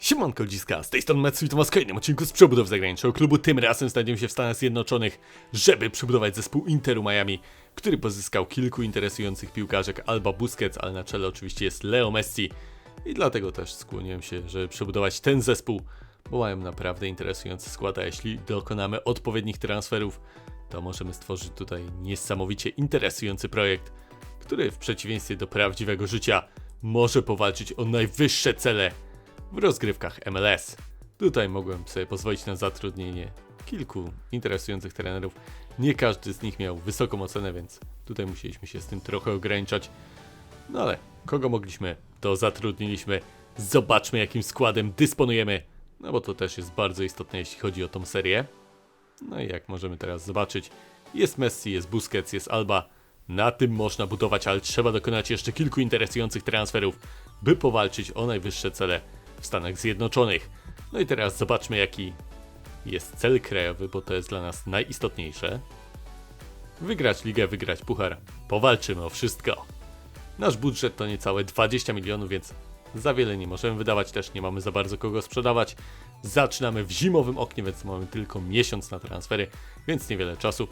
Siemanko ludziska, z tej strony Metsu i to was kolejnym odcinku z przebudow zagranicznego klubu. Tym razem znajdziemy się w Stanach Zjednoczonych, żeby przebudować zespół Interu Miami, który pozyskał kilku interesujących piłkarzek Alba Busquets, ale na czele oczywiście jest Leo Messi. I dlatego też skłoniłem się, żeby przebudować ten zespół, bo mają naprawdę interesujący skład, a jeśli dokonamy odpowiednich transferów, to możemy stworzyć tutaj niesamowicie interesujący projekt, który w przeciwieństwie do prawdziwego życia może powalczyć o najwyższe cele w rozgrywkach MLS. Tutaj mogłem sobie pozwolić na zatrudnienie kilku interesujących trenerów. Nie każdy z nich miał wysoką ocenę, więc tutaj musieliśmy się z tym trochę ograniczać. No ale kogo mogliśmy, to zatrudniliśmy. Zobaczmy, jakim składem dysponujemy. No bo to też jest bardzo istotne, jeśli chodzi o tą serię. No i jak możemy teraz zobaczyć, jest Messi, jest Busquets, jest Alba. Na tym można budować, ale trzeba dokonać jeszcze kilku interesujących transferów, by powalczyć o najwyższe cele w Stanach Zjednoczonych. No i teraz zobaczmy, jaki jest cel krajowy, bo to jest dla nas najistotniejsze. Wygrać ligę, wygrać puchar. Powalczymy o wszystko. Nasz budżet to niecałe 20 milionów, więc za wiele nie możemy wydawać, też nie mamy za bardzo kogo sprzedawać. Zaczynamy w zimowym oknie, więc mamy tylko miesiąc na transfery, więc niewiele czasu.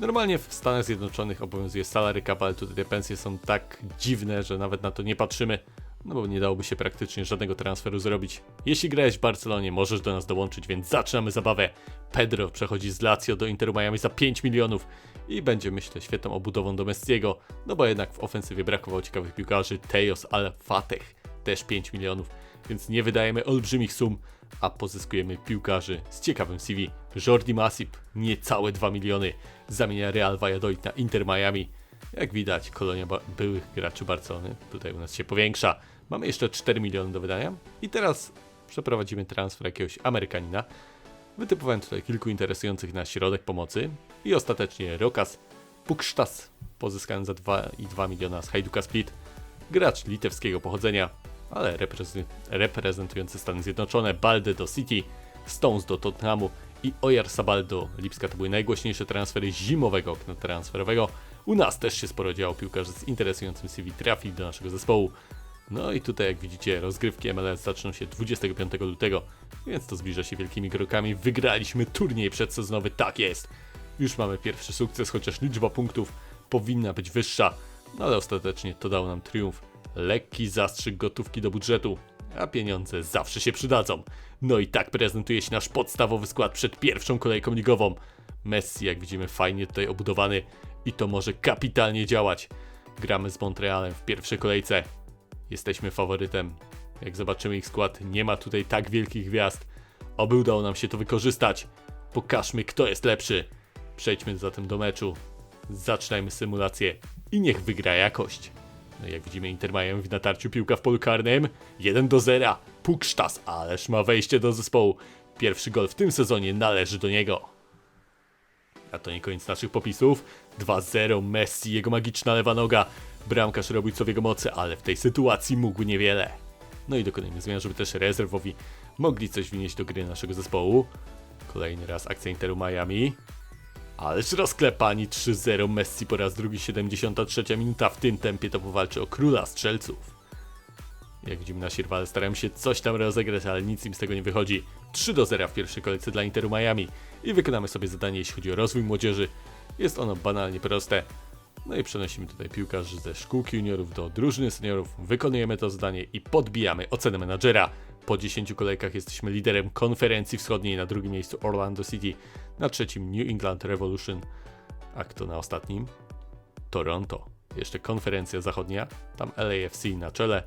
Normalnie w Stanach Zjednoczonych obowiązuje salary cap, ale tutaj te pensje są tak dziwne, że nawet na to nie patrzymy, no bo nie dałoby się praktycznie żadnego transferu zrobić. Jeśli grałeś w Barcelonie, możesz do nas dołączyć, więc zaczynamy zabawę. Pedro przechodzi z Lazio do Interu Miami za 5 milionów i będzie myślę świetną obudową do Messiego, no bo jednak w ofensywie brakowało ciekawych piłkarzy. Teos Al-Fateh też 5 milionów, więc nie wydajemy olbrzymich sum, a pozyskujemy piłkarzy z ciekawym CV. Jordi Masip, niecałe 2 miliony, zamienia Real Valladolid na Inter Miami. Jak widać, kolonia byłych graczy Barcelony tutaj u nas się powiększa. Mamy jeszcze 4 miliony do wydania i teraz przeprowadzimy transfer jakiegoś Amerykanina. Wytypowałem tutaj kilku interesujących na środek pomocy i ostatecznie Rokas Puksztas pozyskany za 2,2 miliona z Hajduka Split. Gracz litewskiego pochodzenia, ale reprezentu- reprezentujący Stany Zjednoczone, Balde do City, Stones do Tottenhamu i Ojar Sabal do Lipska to były najgłośniejsze transfery zimowego okna transferowego. U nas też się sporo działo, piłkarze z interesującym CV trafili do naszego zespołu. No i tutaj jak widzicie rozgrywki MLS zaczną się 25 lutego, więc to zbliża się wielkimi krokami. Wygraliśmy turniej przedsezonowy, tak jest! Już mamy pierwszy sukces, chociaż liczba punktów powinna być wyższa, no ale ostatecznie to dało nam triumf. Lekki zastrzyk gotówki do budżetu, a pieniądze zawsze się przydadzą. No i tak prezentuje się nasz podstawowy skład przed pierwszą kolejką ligową. Messi, jak widzimy, fajnie tutaj obudowany i to może kapitalnie działać. Gramy z Montrealem w pierwszej kolejce. Jesteśmy faworytem. Jak zobaczymy ich skład, nie ma tutaj tak wielkich gwiazd. Oby udało nam się to wykorzystać. Pokażmy, kto jest lepszy. Przejdźmy zatem do meczu. Zaczynajmy symulację i niech wygra jakość. No jak widzimy, Inter mają w natarciu piłka w polu karnym. 1 do 0. Puksztas, ależ ma wejście do zespołu. Pierwszy gol w tym sezonie należy do niego. A to nie koniec naszych popisów. 2-0 Messi, jego magiczna lewa noga. Bramkarz robił co w jego mocy, ale w tej sytuacji mógł niewiele. No i dokonujemy zmian, żeby też rezerwowi mogli coś wnieść do gry naszego zespołu. Kolejny raz akcja Interu Miami. Ależ rozklepani 3-0 Messi po raz drugi 73 minuta. W tym tempie to powalczy o króla strzelców. Jak widzimy nasi rywale starają się coś tam rozegrać, ale nic im z tego nie wychodzi. 3 do 0 w pierwszej kolejce dla Interu Miami i wykonamy sobie zadanie jeśli chodzi o rozwój młodzieży. Jest ono banalnie proste. No i przenosimy tutaj piłkarzy ze szkółki juniorów do drużyny seniorów, wykonujemy to zadanie i podbijamy ocenę menadżera. Po 10 kolejkach jesteśmy liderem konferencji wschodniej, na drugim miejscu Orlando City, na trzecim New England Revolution, a kto na ostatnim? Toronto. Jeszcze konferencja zachodnia, tam LAFC na czele,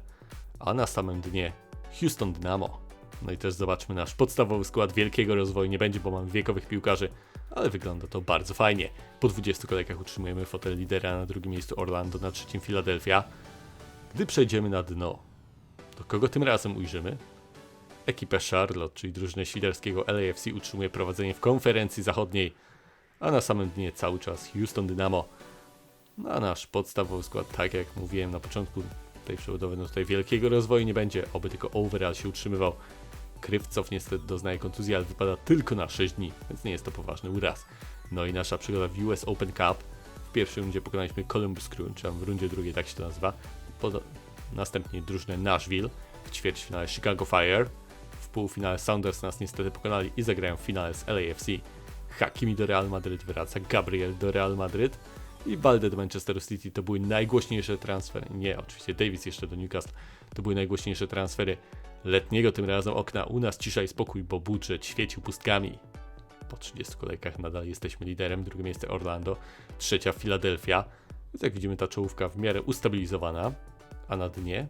a na samym dnie Houston Dynamo. No i też zobaczmy nasz podstawowy skład wielkiego rozwoju. Nie będzie, bo mamy wiekowych piłkarzy, ale wygląda to bardzo fajnie. Po 20 kolejkach utrzymujemy fotel lidera, na drugim miejscu Orlando, na trzecim Philadelphia. Gdy przejdziemy na dno, to kogo tym razem ujrzymy? Ekipę Charlotte, czyli drużynę świderskiego LAFC utrzymuje prowadzenie w konferencji zachodniej, a na samym dnie cały czas Houston Dynamo. No a nasz podstawowy skład, tak jak mówiłem na początku tej przebudowy, no tutaj wielkiego rozwoju nie będzie, oby tylko overall się utrzymywał. Krywcow niestety doznaje kontuzji, ale wypada tylko na 6 dni, więc nie jest to poważny uraz. No i nasza przygoda w US Open Cup. W pierwszej rundzie pokonaliśmy Columbus Crew, czy w rundzie drugiej tak się to nazywa. Poda- następnie drużynę Nashville, w ćwierćfinale Chicago Fire, w półfinale Sounders nas niestety pokonali i zagrają w finale z LAFC. Hakimi do Real Madryt wraca, Gabriel do Real Madryt i Balde do Manchester City to były najgłośniejsze transfery. Nie, oczywiście Davis jeszcze do Newcastle. To były najgłośniejsze transfery letniego tym razem okna. U nas cisza i spokój, bo budżet świecił pustkami. Po 30 kolejkach nadal jesteśmy liderem. Drugie miejsce Orlando, trzecia Filadelfia. Więc jak widzimy, ta czołówka w miarę ustabilizowana, a na dnie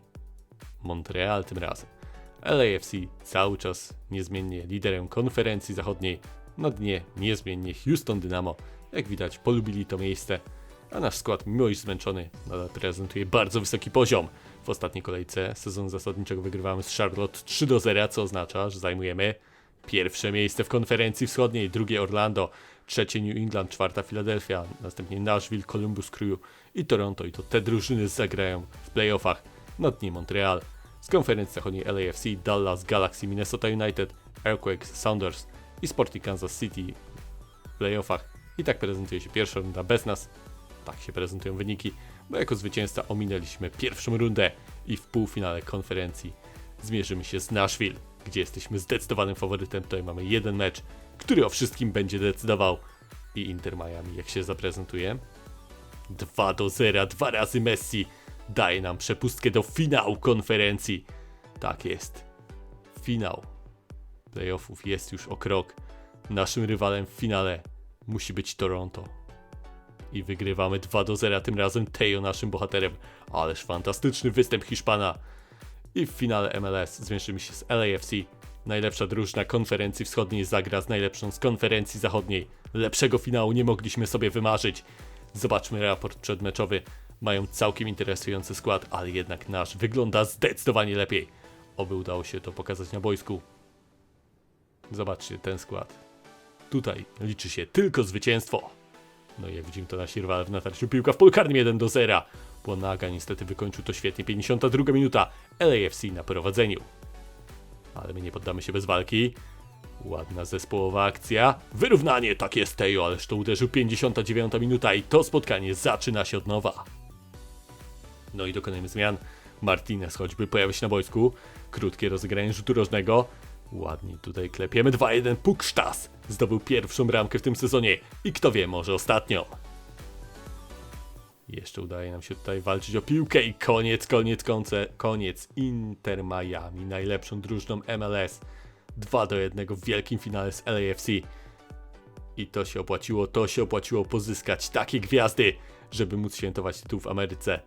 Montreal tym razem. LAFC cały czas niezmiennie liderem konferencji zachodniej. Na dnie niezmiennie Houston Dynamo. Jak widać, polubili to miejsce, a nasz skład, mimo iż zmęczony, nadal prezentuje bardzo wysoki poziom. W ostatniej kolejce sezonu zasadniczego wygrywamy z Charlotte 3 do 0, co oznacza, że zajmujemy pierwsze miejsce w konferencji wschodniej, drugie Orlando, trzecie New England, czwarta Philadelphia, następnie Nashville, Columbus Crew i Toronto. I to te drużyny zagrają w playoffach. Na dnie Montreal. Z konferencji zachodniej LAFC, Dallas, Galaxy, Minnesota United, Earthquakes, Sounders i Sporting Kansas City w playoffach. I tak prezentuje się pierwsza runda bez nas. Tak się prezentują wyniki, bo jako zwycięzca ominęliśmy pierwszą rundę i w półfinale konferencji zmierzymy się z Nashville, gdzie jesteśmy zdecydowanym faworytem. Tutaj mamy jeden mecz, który o wszystkim będzie decydował. I Inter Miami, jak się zaprezentuje. 2 do 0, dwa razy Messi daje nam przepustkę do finału konferencji. Tak jest. Finał playoffów jest już o krok. Naszym rywalem w finale musi być Toronto. I wygrywamy 2 do 0, tym razem Teo naszym bohaterem. Ależ fantastyczny występ Hiszpana. I w finale MLS zmierzymy się z LAFC. Najlepsza drużyna konferencji wschodniej zagra z najlepszą z konferencji zachodniej. Lepszego finału nie mogliśmy sobie wymarzyć. Zobaczmy raport przedmeczowy. Mają całkiem interesujący skład, ale jednak nasz wygląda zdecydowanie lepiej. Oby udało się to pokazać na boisku. Zobaczcie ten skład. Tutaj liczy się tylko zwycięstwo. No i jak widzimy to nasi rywale w natarciu piłka w polu karnym 1 do 0. Błonaga niestety wykończył to świetnie. 52 minuta. LAFC na prowadzeniu. Ale my nie poddamy się bez walki. Ładna zespołowa akcja. Wyrównanie, tak jest Tejo, ależ to uderzył 59 minuta i to spotkanie zaczyna się od nowa. No i dokonujemy zmian. Martinez choćby pojawia się na boisku. Krótkie rozegranie rzutu rożnego. Ładnie tutaj klepiemy 2-1. Puksztas zdobył pierwszą bramkę w tym sezonie i kto wie, może ostatnią. Jeszcze udaje nam się tutaj walczyć o piłkę i koniec, koniec, konce, koniec. Inter Miami, najlepszą drużyną MLS. 2 do 1 w wielkim finale z LAFC. I to się opłaciło, to się opłaciło pozyskać takie gwiazdy, żeby móc świętować tytuł w Ameryce.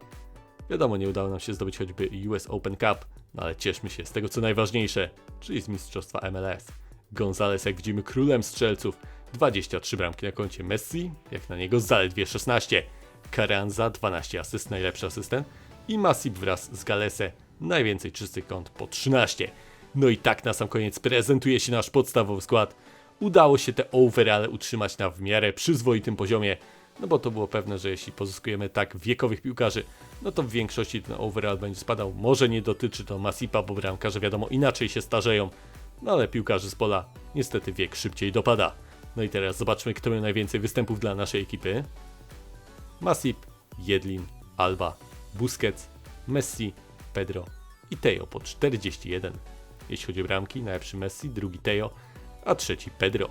Wiadomo, nie udało nam się zdobyć choćby US Open Cup, ale cieszmy się z tego co najważniejsze, czyli z mistrzostwa MLS. Gonzales, jak widzimy, królem strzelców. 23 bramki na koncie Messi, jak na niego zaledwie 16. Carranza 12 asyst, najlepszy asystent. I Masip wraz z Galese, najwięcej czystych kąt po 13. No i tak na sam koniec prezentuje się nasz podstawowy skład. Udało się te overale utrzymać na w miarę przyzwoitym poziomie, no bo to było pewne, że jeśli pozyskujemy tak wiekowych piłkarzy, no to w większości ten overall będzie spadał. Może nie dotyczy to Masipa, bo bramkarze wiadomo inaczej się starzeją, no ale piłkarzy z pola niestety wiek szybciej dopada. No i teraz zobaczmy, kto miał najwięcej występów dla naszej ekipy. Masip, Jedlin, Alba, Busquets, Messi, Pedro i Teo po 41. Jeśli chodzi o bramki, najlepszy Messi, drugi Teo, a trzeci Pedro.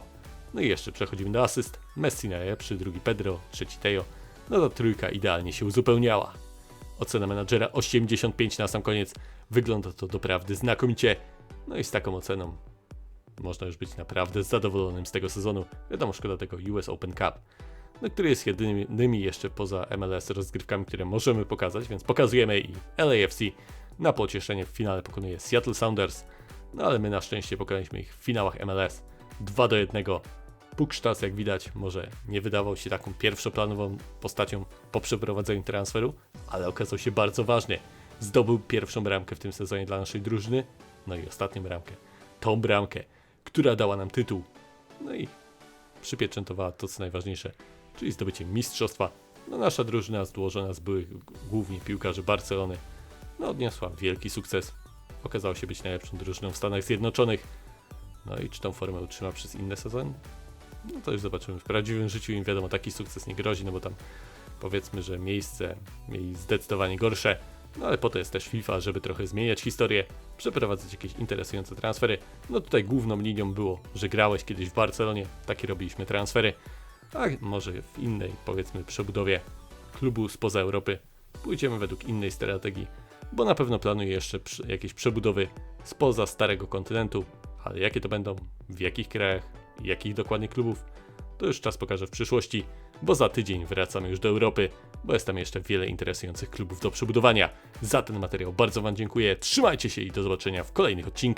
No i jeszcze przechodzimy do asyst. Messi najlepszy, drugi Pedro, trzeci Teo. No to trójka idealnie się uzupełniała. Ocena menadżera 85 na sam koniec. Wygląda to doprawdy znakomicie. No i z taką oceną można już być naprawdę zadowolonym z tego sezonu. Wiadomo, szkoda tego US Open Cup, no, który jest jedynymi jeszcze poza MLS rozgrywkami, które możemy pokazać, więc pokazujemy i LAFC na pocieszenie w finale pokonuje Seattle Sounders, no ale my na szczęście pokonaliśmy ich w finałach MLS 2 do 1. Puksztas, jak widać, może nie wydawał się taką pierwszoplanową postacią po przeprowadzeniu transferu, ale okazał się bardzo ważny. Zdobył pierwszą bramkę w tym sezonie dla naszej drużyny, no i ostatnią bramkę. Tą bramkę, która dała nam tytuł. No i przypieczętowała to, co najważniejsze, czyli zdobycie mistrzostwa. No nasza drużyna złożona z byłych głównie piłkarzy Barcelony, no odniosła wielki sukces. Okazało się być najlepszą drużyną w Stanach Zjednoczonych. No i czy tą formę utrzyma przez inne sezony? No to już zobaczymy. W prawdziwym życiu im wiadomo, taki sukces nie grozi, no bo tam powiedzmy, że miejsce mieli zdecydowanie gorsze. No ale po to jest też FIFA, żeby trochę zmieniać historię, przeprowadzać jakieś interesujące transfery. No tutaj główną linią było, że grałeś kiedyś w Barcelonie, takie robiliśmy transfery. A może w innej, powiedzmy, przebudowie klubu spoza Europy pójdziemy według innej strategii, bo na pewno planuję jeszcze jakieś przebudowy spoza starego kontynentu, ale jakie to będą, w jakich krajach, jakich dokładnie klubów, to już czas pokaże w przyszłości, bo za tydzień wracamy już do Europy, bo jest tam jeszcze wiele interesujących klubów do przebudowania. Za ten materiał bardzo Wam dziękuję, trzymajcie się i do zobaczenia w kolejnych odcinkach.